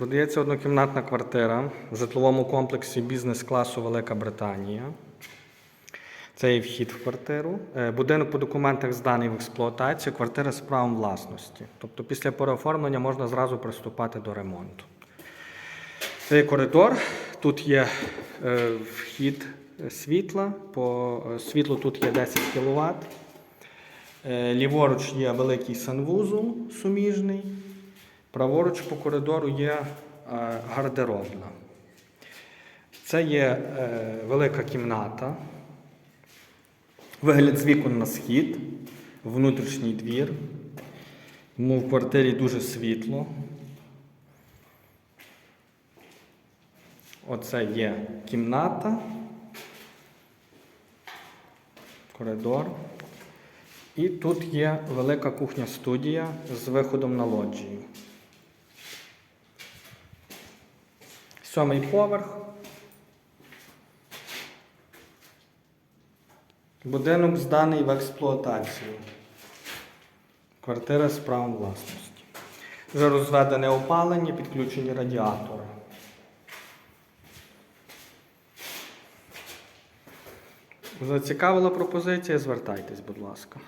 Продається однокімнатна квартира в житловому комплексі бізнес-класу Велика Британія. Це є вхід в квартиру. Е, Будинок по документах зданий в експлуатацію, квартира з правом власності. Тобто після переоформлення можна зразу приступати до ремонту. Це є коридор. Тут є е, вхід світла. По е, світлу тут є 10 кВт. Е, Ліворуч є великий санвузол суміжний. Праворуч по коридору є е, гардеробна. Це є е, велика кімната. Вигляд з вікон на схід, внутрішній двір. Тому в квартирі дуже світло. Оце є кімната, коридор. І тут є велика кухня-студія з виходом на лоджію. Сьомий поверх. Будинок зданий в експлуатацію. Квартира з правом власності. Вже розведене опалення, підключені радіатори. Зацікавила пропозиція, звертайтесь, будь ласка.